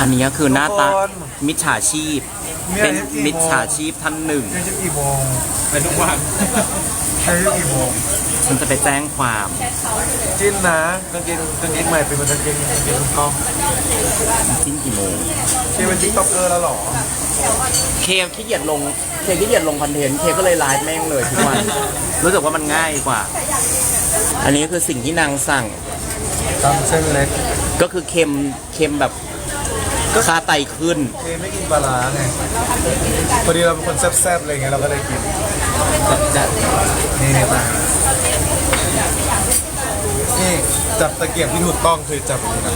อันนี้ก็คือหน้าตาทุกคนมิจฉาชีพเนี่ยเป็นยี่สิบมิจฉาชีพท่านหนึ่งใช้กี่โมงเป็นทุกวันใช้กี่โมงฉันจะไปแจ้งความ จิ้นนะกางเกงกางเกงใหม่เป็นกางเกงกางเกงกล้องจิ้นกี่โมงเคเป็นติ๊กต็อกเกอร์แล้วเหรอ เคขี้เกียจลง เคขี้เกียจลงคอนเทนต์ เคก็เลยไลฟ์แม่งเลยทุกวัน รู้สึกว่ามันง่ายกว่า อันนี้คือสิ่งที่นางสั่ง ตำเส้นเล็กก็คือเค็มเค็มแบบค่าไตขึ้น เคไม่กินปลาร้าไงพอดีเราเป็นคนแซ่บๆอะไรเงี้ยเราก็เลยกินนี่นี่มานี่จับตะเกียบที่ถูกต้องคือจับอย่างนี้นะ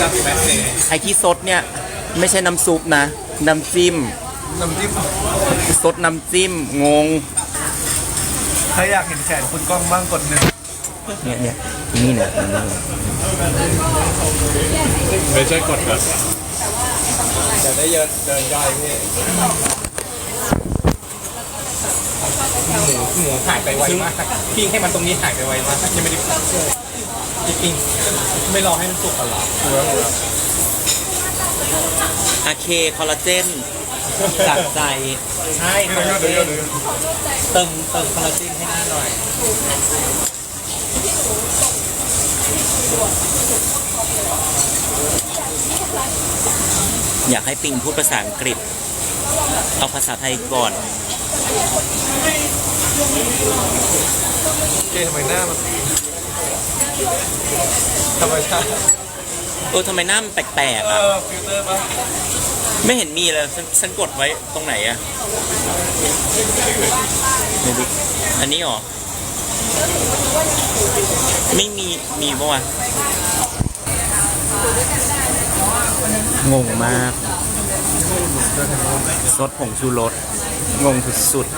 จับแบทเซ่ไอที่ซดเนี่ย ไม่ใช่น้ำซุปนะ น้ำจิ้ม น้ำจิ้มซดน้ำจิ้มงงถ้าอยากเห็นแขนคุณกล้องบ้างกดหนึ่งเนี่ยเนี่ยนี่เนี่ยนี่เนี่ยไปช่วยกดก่อนจะได้เดินเดินย่อยพี่หมูหมูหายไปไวมากปิ้งให้มันตรงนี้หายไปไวมากยังไม่ได้ปิ้งไม่รอให้มันสุกก่อนหรออาเคคอลลาเจน จากใจ ใช่คอลลาเจนเติมเติมคอลลาเจนให้หน้าหน่อย อยากให้ปิงพูดภาษาอังกฤษ เอาภาษาไทยก่อนเคทำไมหน้ามันธรรมชาติ ออทำไมหน้ามันแปลกๆเออะอฟิลเตอร์ปะไม่เห็นมีเลยฉันฉันกดไว้ตรงไหนอะไม่รู้อันนี้หรอ ไม่มี มีปะวะงงมาก ซดผงชูรสงงสุดๆ